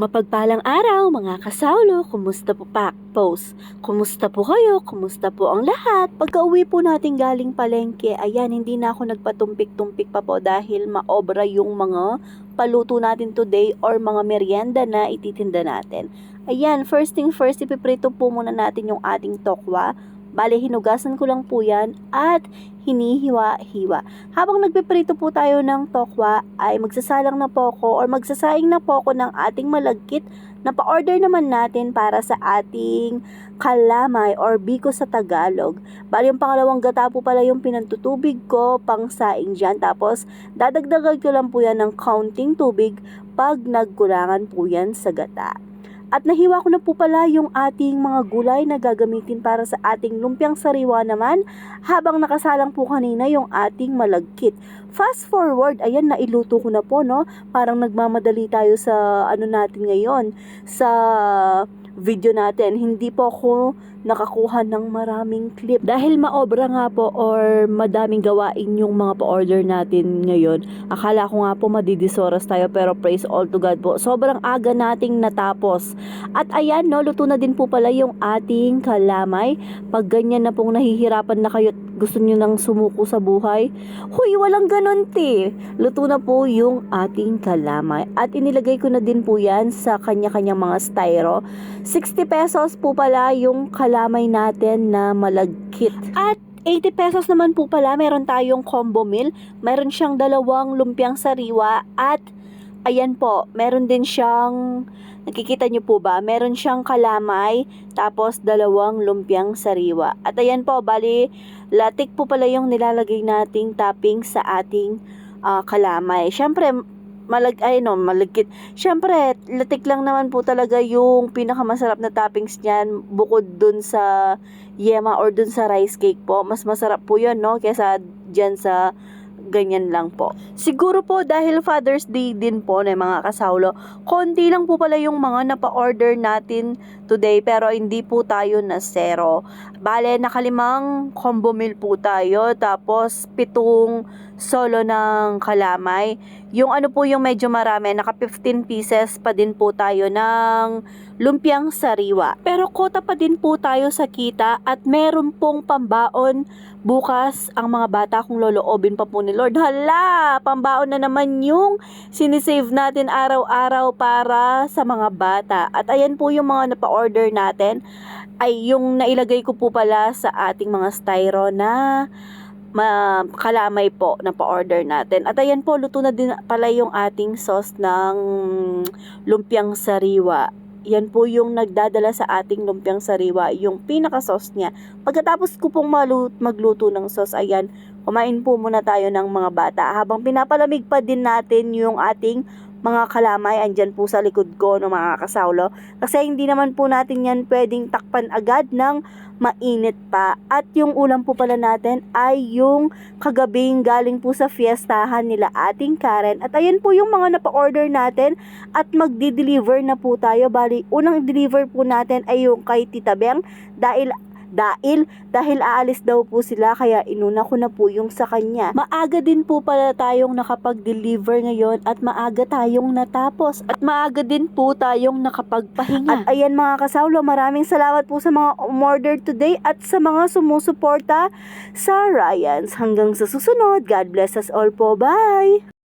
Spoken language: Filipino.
Mapagpalang araw mga kasawlo, kumusta po pak post? Kumusta po kayo? Kumusta po ang lahat? Pagka uwi po natin galing palengke, ayan, hindi na ako nagpatumpik-tumpik pa po dahil maobra yung mga paluto natin today or mga merienda na ititinda natin. Ayan, first thing first, ipiprito po muna natin yung ating tokwa. Bale, hinugasan ko lang po yan at hinihiwa-hiwa. Habang nagpiprito po tayo ng tokwa, ay magsasalang na po ako or magsasaing na po ako ng ating malagkit na pa-order naman natin para sa ating kalamay or biko sa Tagalog. Bali, yung pangalawang gata po pala yung pinantutubig ko pang saing dyan. Tapos, dadagdagan ko lang po yan ng counting tubig pag nagkulangan po yan sa gata. At nahiwa ko na po pala yung ating mga gulay na gagamitin para sa ating lumpiang sariwa naman habang nakasalang po kanina yung ating malagkit. Fast forward, ayan, nailuto ko na po, no? Parang nagmamadali tayo sa ano natin ngayon, sa video natin. Hindi po ako nakakuha ng maraming clip. Dahil maobra nga po or madaming gawain yung mga pa-order natin ngayon, akala ko nga po madidisoras tayo pero praise all to God po. Sobrang aga nating natapos. At ayan no, luto na din po pala yung ating kalamay. Pag ganyan na pong nahihirapan na kayo gusto nyo nang sumuko sa buhay, huy, walang ganun ti. Luto na po yung ating kalamay. At inilagay ko na din po yan sa kanya-kanyang mga styro. 60 pesos po pala yung kalamay natin na malagkit. At 80 pesos naman po pala, meron tayong combo meal. Meron siyang dalawang lumpiang sariwa at ayan po, meron din siyang Nakikita niyo po ba? Meron siyang kalamay, tapos dalawang lumpiang sariwa. At ayan po, bali, latik po pala yung nilalagay nating topping sa ating ah, kalamay. Siyempre, malag ay no, malagkit. Siyempre, latik lang naman po talaga yung pinakamasarap na toppings niyan bukod dun sa yema or dun sa rice cake po. Mas masarap po 'yon, no, kaysa diyan sa ganyan lang po. Siguro po dahil Father's Day din po na mga kasawlo, konti lang po pala yung mga napa-order natin today pero hindi po tayo na zero. Bale, nakalimang combo meal po tayo tapos pitong solo ng kalamay. Yung ano po yung medyo marami, naka 15 pieces pa din po tayo ng lumpiang sariwa. Pero kota pa din po tayo sa kita at meron pong pambaon bukas ang mga bata kung loloobin pa po ni Lord. Hala, pambaon na naman yung sinisave natin araw-araw para sa mga bata. At ayan po yung mga napa-order natin ay yung nailagay ko po pala sa ating mga styro na kalamay po na pa-order natin. At ayan po, luto na din pala yung ating sauce ng lumpiang sariwa. Yan po yung nagdadala sa ating lumpiang sariwa, yung pinaka-sauce niya. Pagkatapos ko pong magluto ng sauce, ayan, kumain po muna tayo ng mga bata. Habang pinapalamig pa din natin yung ating mga kalamay, andyan po sa likod ko ng mga kasawlo. Kasi hindi naman po natin yan pwedeng takpan agad ng mainit pa. At yung ulam po pala natin ay yung kagabing galing po sa fiestahan nila ating Karen. At ayan po yung mga napa-order natin at magdi-deliver na po tayo. Bali, unang deliver po natin ay yung kay Tita Beng dahil dahil dahil aalis daw po sila kaya inuna ko na po yung sa kanya. Maaga din po pala tayong nakapag-deliver ngayon at maaga tayong natapos at maaga din po tayong nakapagpahinga. At ayan mga kasawlo, maraming salamat po sa mga umorder today at sa mga sumusuporta sa Ryans. Hanggang sa susunod, God bless us all po. Bye!